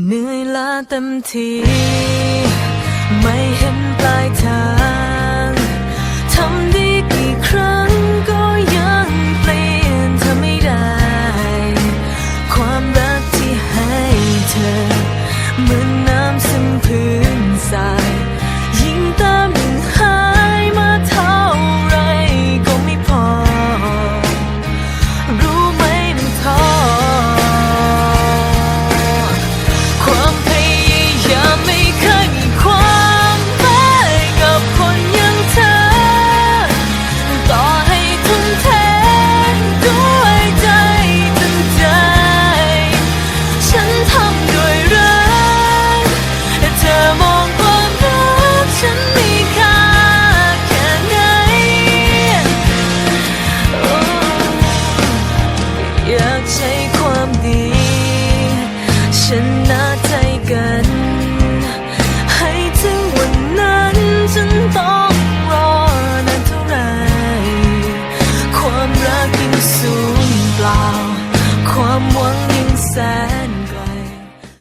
เหนื่อยล้าเต็มทีไม่เห็นปลายทางทำดีกี่ครั้งก็ยังเปลี่ยนเธอไม่ได้ ความรักที่ให้เธอ อยากใช้ความดี ชนะใจกัน ให้ถึงวันนั้นฉันต้องรอนานเท่าไร ความรักยิ่งสูญเปล่า ความหวังยิ่งแสน